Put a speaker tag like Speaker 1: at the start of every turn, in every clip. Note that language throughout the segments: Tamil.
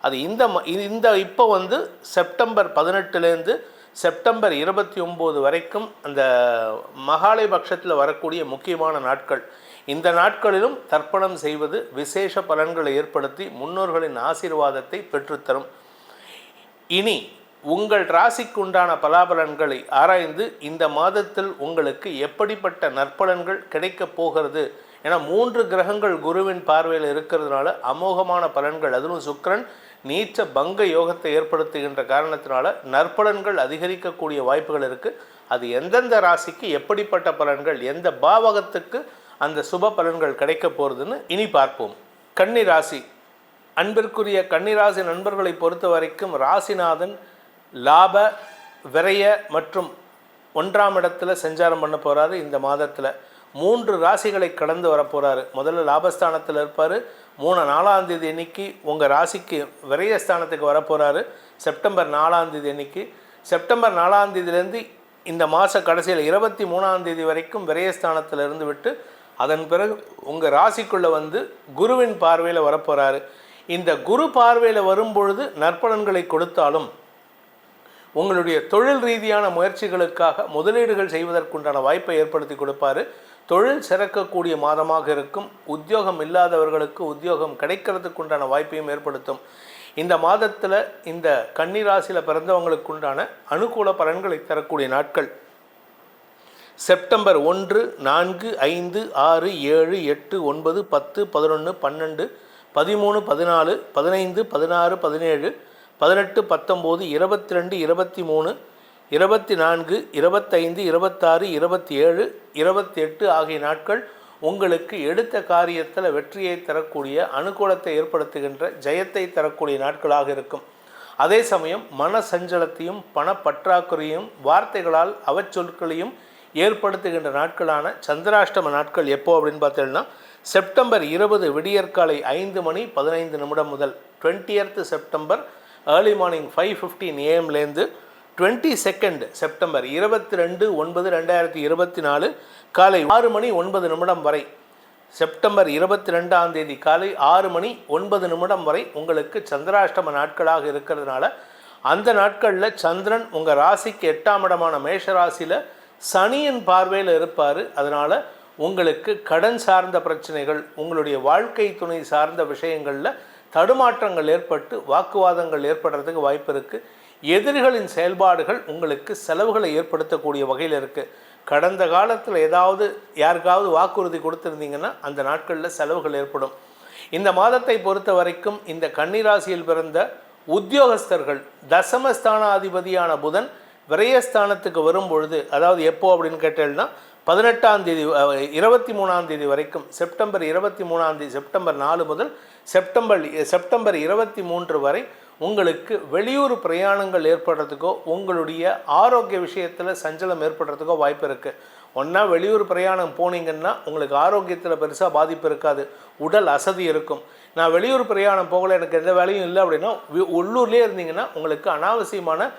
Speaker 1: அது இந்த ம- இந்த இப்போ வந்து செப்டம்பர் பதினெட்டுலேருந்து செப்டம்பர் இருபத்தி ஒம்பது வரைக்கும் அந்த மகாலயபட்சத்தில் வரக்கூடிய முக்கியமான நாட்கள். இந்த நாட்களிலும் தர்ப்பணம் செய்வது விசேஷ பலன்களை ஏற்படுத்தி முன்னோர்களின் ஆசீர்வாதத்தை பெற்றுத்தரும். இனி உங்கள் ராசிக்குண்டான பலாபலன்களை ஆராய்ந்து இந்த மாதத்தில் உங்களுக்கு எப்படிப்பட்ட நற்பலன்கள் கிடைக்கப் போகிறது ஏன்னா மூன்று கிரகங்கள் குருவின் பார்வையில் இருக்கிறதுனால அமோகமான பலன்கள் அதுவும் சுக்கரன் நீச்ச பங்க யோகத்தை ஏற்படுத்துகின்ற காரணத்தினால நற்பலன்கள் அதிகரிக்கக்கூடிய வாய்ப்புகள் இருக்குது அது எந்தெந்த ராசிக்கு எப்படிப்பட்ட பலன்கள் எந்த பாவகத்துக்கு அந்த சுப பலன்கள் கிடைக்க போகிறதுன்னு இனி பார்ப்போம். கன்னி ராசி. அன்பிற்குரிய கன்னிராசி நண்பர்களை பொறுத்த வரைக்கும் ராசிநாதன் லாப விரய மற்றும் ஒன்றாம் இடத்துல சஞ்சாரம் பண்ண போகிறாரு இந்த மாதத்தில். மூன்று ராசிகளை கடந்து வரப்போகிறாரு முதல்ல லாபஸ்தானத்தில் இருப்பார். மூணு நாலாம் தேதி அன்னைக்கு உங்கள் ராசிக்கு விரயஸ்தானத்துக்கு வரப்போகிறாரு செப்டம்பர் நாலாம் தேதி அன்னைக்கு. செப்டம்பர் நாலாம் தேதியிலேருந்து இந்த மாத கடைசியில் இருபத்தி மூணாம் தேதி வரைக்கும் விரயஸ்தானத்தில் இருந்து விட்டு அதன் பிறகு உங்கள் ராசிக்குள்ளே வந்து குருவின் பார்வையில் வரப்போகிறாரு இந்த குரு பார்வையில் வரும்பொழுது நற்பலன்களை கொடுத்தாலும் உங்களுடைய தொழில் ரீதியான முயற்சிகளுக்காக முதலீடுகள் செய்வதற்குண்டான வாய்ப்பை ஏற்படுத்தி கொடுப்பாரு. தொழில் சிறக்கக்கூடிய மாதமாக இருக்கும். உத்தியோகம் இல்லாதவர்களுக்கு உத்தியோகம் கிடைக்கிறதுக்குண்டான வாய்ப்பையும் ஏற்படுத்தும். இந்த மாதத்தில் இந்த கன்னிராசியில் பிறந்தவங்களுக்குண்டான அனுகூல பலன்களை தரக்கூடிய நாட்கள். செப்டம்பர் ஒன்று நான்கு ஐந்து ஆறு ஏழு எட்டு ஒன்பது பத்து பதினொன்று பன்னெண்டு பதிமூணு பதினாலு பதினைந்து பதினாறு பதினேழு பதினெட்டு பத்தொம்போது இருபத்தி ரெண்டு இருபத்தி மூணு இருபத்தி நான்கு இருபத்தைந்து இருபத்தாறு இருபத்தி ஏழு இருபத்தி எட்டு ஆகிய நாட்கள் உங்களுக்கு எடுத்த காரியத்தில் வெற்றியை தரக்கூடிய அனுகூலத்தை ஏற்படுத்துகின்ற ஜெயத்தை தரக்கூடிய நாட்களாக இருக்கும். அதே சமயம் மன சஞ்சலத்தையும் பணப்பற்றாக்குறையும் வார்த்தைகளால் அவச்சொற்களையும் ஏற்படுத்துகின்ற நாட்களான சந்திராஷ்டம நாட்கள் எப்போ அப்படின்னு பார்த்தீங்கன்னா செப்டம்பர் இருபது விடியற்காலை ஐந்து மணி பதினைந்து நிமிடம் முதல் 20th September early morning five fifteen ஏஎம்லேருந்து twenty second September இருபத்தி ரெண்டு ஒன்பது ரெண்டாயிரத்தி இருபத்தி நாலு காலை ஆறு மணி ஒன்பது நிமிடம் வரை. செப்டம்பர் இருபத்தி ரெண்டாம் தேதி காலை ஆறு மணி ஒன்பது நிமிடம் வரை உங்களுக்கு சந்திராஷ்டம நாட்களாக இருக்கிறதுனால அந்த நாட்களில் சந்திரன் உங்கள் ராசிக்கு எட்டாம் இடமான மேஷ ராசியில் சனியின் பார்வையில் இருப்பார். அதனால் உங்களுக்கு கடன் சார்ந்த பிரச்சனைகள் உங்களுடைய வாழ்க்கை துணை சார்ந்த விஷயங்களில் தடுமாற்றங்கள் ஏற்பட்டு வாக்குவாதங்கள் ஏற்படுறதுக்கு வாய்ப்பு இருக்குது எதிரிகளின் செயல்பாடுகள் உங்களுக்கு செலவுகளை ஏற்படுத்தக்கூடிய வகையில் இருக்குது கடந்த காலத்தில் ஏதாவது யாருக்காவது வாக்குறுதி கொடுத்துருந்தீங்கன்னா அந்த நாட்களில் செலவுகள் ஏற்படும். இந்த மாதத்தை பொறுத்த வரைக்கும் இந்த கன்னிராசியில் பிறந்த உத்தியோகஸ்தர்கள் தசமஸ்தானாதிபதியான புதன் விரயஸ்தானத்துக்கு வரும் பொழுது அதாவது எப்போ அப்படின்னு கேட்டேன்னா பதினெட்டாம் தேதி இருபத்தி மூணாம் தேதி வரைக்கும் செப்டம்பர் இருபத்தி மூணாம் தேதி செப்டம்பர் நாலு முதல் செப்டம்பர் செப்டம்பர் இருபத்தி மூன்று வரை உங்களுக்கு வெளியூர் பிரயாணங்கள் ஏற்படுறதுக்கோ உங்களுடைய ஆரோக்கிய விஷயத்தில் சஞ்சலம் ஏற்படுறதுக்கோ வாய்ப்பு இருக்குது ஒன்றா வெளியூர் பிரயாணம் போனீங்கன்னா உங்களுக்கு ஆரோக்கியத்தில் பெருசாக பாதிப்பு இருக்காது. உடல் அசதி இருக்கும். நான் வெளியூர் பிரயாணம் போகல எனக்கு எந்த வேலையும் இல்லை அப்படின்னா உள்ளூர்லேயே இருந்தீங்கன்னா உங்களுக்கு அனாவசியமான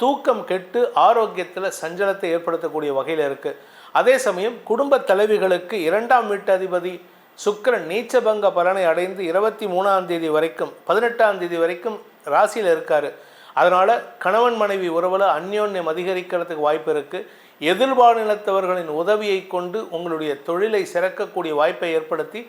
Speaker 1: தூக்கம் கெட்டு ஆரோக்கியத்தில் சஞ்சலத்தை ஏற்படுத்தக்கூடிய வகையில் இருக்குது அதே சமயம் குடும்ப தலைவிகளுக்கு இரண்டாம் வீட்டு அதிபதி சுக்கிரன் நீச்சபங்க பலனை அடைந்து இருபத்தி மூணாம் தேதி வரைக்கும் பதினெட்டாம் தேதி வரைக்கும் ராசியில் இருக்கார். அதனால் கணவன் மனைவி உறவில் அந்யோன்யம் அதிகரிக்கிறதுக்கு வாய்ப்பு இருக்குது எதிர்பாலினத்தவர்களின் உதவியை கொண்டு உங்களுடைய தொழிலை சிறக்கக்கூடிய வாய்ப்பை ஏற்படுத்தி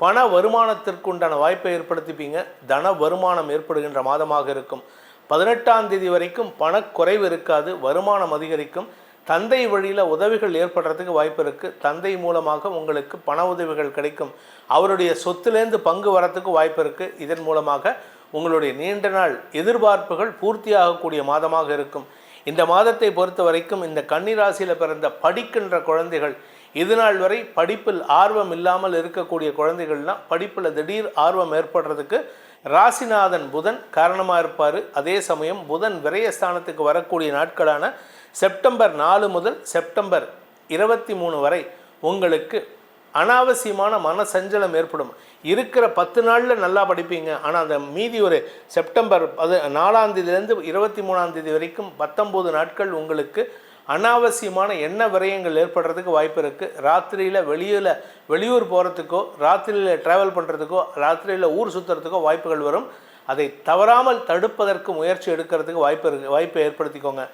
Speaker 1: பண வருமானத்திற்குண்டான வாய்ப்பை ஏற்படுத்திப்பீங்க. தன வருமானம் ஏற்படுகின்ற மாதமாக இருக்கும். பதினெட்டாம் தேதி வரைக்கும் பணக்குறைவு இருக்காது வருமானம் அதிகரிக்கும். தந்தை வழியில் உதவிகள் ஏற்படுறதுக்கு வாய்ப்பு இருக்குது தந்தை மூலமாக உங்களுக்கு பண உதவிகள் கிடைக்கும். அவருடைய சொத்துலேருந்து பங்கு வரத்துக்கு வாய்ப்பு இருக்குது இதன் மூலமாக உங்களுடைய நீண்ட நாள் எதிர்பார்ப்புகள் பூர்த்தியாகக்கூடிய மாதமாக இருக்கும். இந்த மாதத்தை பொறுத்த வரைக்கும் இந்த கன்னிராசியில் பிறந்த படிக்கின்ற குழந்தைகள் இதுநாள் வரை படிப்பில் ஆர்வம் இல்லாமல் இருக்கக்கூடிய குழந்தைகள்லாம் படிப்பில் திடீர் ஆர்வம் ஏற்படுறதுக்கு ராசிநாதன் புதன் காரணமாக இருப்பார். அதே சமயம் புதன் விரயஸ்தானத்துக்கு வரக்கூடிய நாட்களான செப்டம்பர் நாலு முதல் செப்டம்பர் இருபத்தி மூணு வரை உங்களுக்கு அனாவசியமான மன சஞ்சலம் ஏற்படும். இருக்கிற பத்து நாளில் நல்லா படிப்பீங்க. ஆனால் அந்த மீதி ஒரு செப்டம்பர் அது நாலாந்தேதியிலேருந்து இருபத்தி மூணாந்தேதி வரைக்கும் பத்தொம்போது நாட்கள் உங்களுக்கு அனாவசியமான எண்ண விரயங்கள் ஏற்படுறதுக்கு வாய்ப்பு இருக்குது ராத்திரியில் வெளியில் வெளியூர் போகிறதுக்கோ ராத்திரியில் ட்ராவல் பண்ணுறதுக்கோ ராத்திரியில் ஊர் சுற்றுறதுக்கோ வாய்ப்புகள் வரும். அதை தவறாமல் தடுப்பதற்கு முயற்சி எடுக்கிறதுக்கு வாய்ப்பு இருக்கு வாய்ப்பை ஏற்படுத்திக்கோங்க.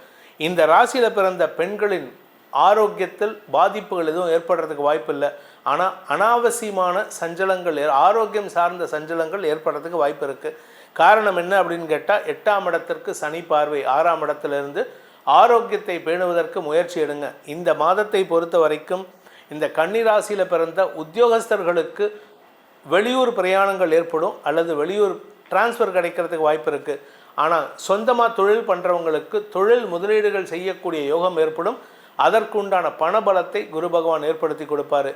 Speaker 1: இந்த ராசியில் பிறந்த பெண்களின் ஆரோக்கியத்தில் பாதிப்புகள் எதுவும் ஏற்படுறதுக்கு வாய்ப்பு இல்லை. ஆனால் அனாவசியமான சஞ்சலங்கள் ஆரோக்கியம் சார்ந்த சஞ்சலங்கள் ஏற்படுறதுக்கு வாய்ப்பு இருக்குது காரணம் என்ன அப்படின்னு கேட்டால் எட்டாம் இடத்திற்கு சனி பார்வை ஆறாம் இடத்திலிருந்து ஆரோக்கியத்தை பேணுவதற்கு முயற்சி எடுங்க. இந்த மாதத்தை பொறுத்த வரைக்கும் இந்த கன்னிராசியில் பிறந்த உத்தியோகஸ்தர்களுக்கு வெளியூர் பிரயாணங்கள் ஏற்படும் அல்லது வெளியூர் டிரான்ஸ்ஃபர் கிடைக்கிறதுக்கு வாய்ப்பு இருக்குது ஆனால் சொந்தமாக தொழில் பண்ணுறவங்களுக்கு தொழில் முதலீடுகள் செய்யக்கூடிய யோகம் ஏற்படும். அதற்குண்டான பணபலத்தை குரு பகவான் ஏற்படுத்தி கொடுப்பாரு.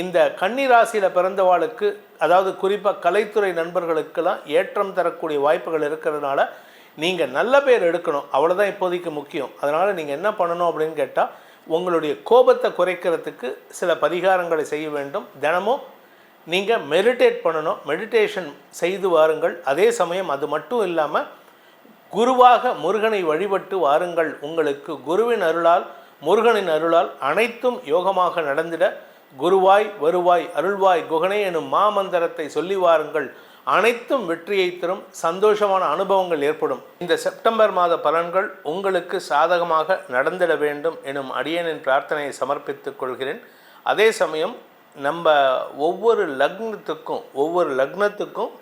Speaker 1: இந்த கன்னி ராசியில் பிறந்தவாளுக்கு அதாவது குறிப்பாக கலைத்துறை நண்பர்களுக்கெல்லாம் ஏற்றம் தரக்கூடிய வாய்ப்புகள் இருக்கிறதுனால நீங்கள் நல்ல பேர் எடுக்கணும். அவ்வளோதான் இப்போதைக்கு முக்கியம். அதனால் நீங்கள் என்ன பண்ணணும் அப்படின்னு கேட்டால் உங்களுடைய கோபத்தை குறைக்கிறதுக்கு சில பரிகாரங்களை செய்ய வேண்டும். தினமும் நீங்கள் மெடிடேட் பண்ணணும். மெடிடேஷன் செய்து வாருங்கள். அதே சமயம் அது மட்டும் இல்லாமல் குருவாக முருகனை வழிபட்டு வாருங்கள். உங்களுக்கு குருவின் அருளால் முருகனின் அருளால் அனைத்தும் யோகமாக நடந்திட குருவாய் வருவாய் அருள்வாய் குகனே எனும் மாமந்திரத்தை சொல்லி வாருங்கள். அனைத்தும் வெற்றியை தரும் சந்தோஷமான அனுபவங்கள் ஏற்படும். இந்த செப்டம்பர் மாத பலன்கள் உங்களுக்கு சாதகமாக நடந்திட வேண்டும் எனும் அடியனின் பிரார்த்தனையை சமர்ப்பித்துக் கொள்கிறேன். அதே சமயம் நம்ம ஒவ்வொரு லக்னத்துக்கும் ஒவ்வொரு லக்னத்துக்கும்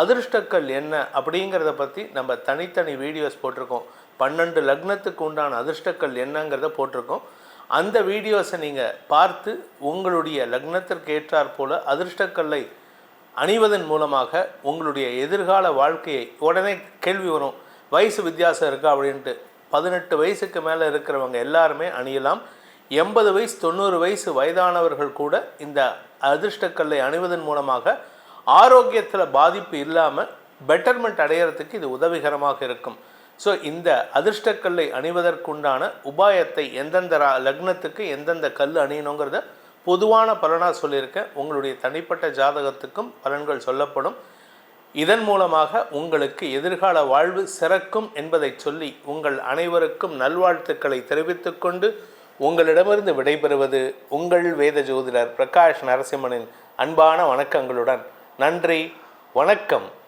Speaker 1: அதிர்ஷ்டக்கள் என்ன அப்படிங்கிறத பற்றி நம்ம தனித்தனி வீடியோஸ் போட்டிருக்கோம். பன்னெண்டு லக்னத்துக்கு உண்டான அதிர்ஷ்டக்கல் என்னங்கிறத போட்டிருக்கோம். அந்த வீடியோஸை நீங்கள் பார்த்து உங்களுடைய லக்னத்திற்கு ஏற்றாற் போல அதிர்ஷ்டக்கல்லை அணிவதன் மூலமாக உங்களுடைய எதிர்கால வாழ்க்கையை உடனே கேள்வி வரும் வயசு வித்தியாசம் இருக்கா அப்படின்ட்டு. பதினெட்டு வயசுக்கு மேலே இருக்கிறவங்க எல்லாருமே அணியலாம். எண்பது வயசு தொண்ணூறு வயசு வயதானவர்கள் கூட இந்த அதிர்ஷ்டக்கல்லை அணிவதன் மூலமாக ஆரோக்கியத்தில் பாதிப்பு இல்லாமல் பெட்டர்மெண்ட் அடையிறதுக்கு இது உதவிகரமாக இருக்கும். ஸோ இந்த அதிர்ஷ்டக்கல்லை அணிவதற்குண்டான உபாயத்தை எந்தெந்த ரா- லக்னத்துக்கு எந்தெந்த கல் அணியணுங்கிறத பொதுவான பலனாக சொல்லியிருக்கேன். உங்களுடைய தனிப்பட்ட ஜாதகத்துக்கும் பலன்கள் சொல்லப்படும். இதன் மூலமாக உங்களுக்கு எதிர்கால வாழ்வு சிறக்கும் என்பதை சொல்லி உங்கள் அனைவருக்கும் நல்வாழ்த்துக்களை தெரிவித்துக்கொண்டு உங்களிடமிருந்து விடைபெறுவது உங்கள் வேத ஜோதிடர் பிரகாஷ் நரசிம்மனின் அன்பான வணக்கங்களுடன் நன்றி வணக்கம்.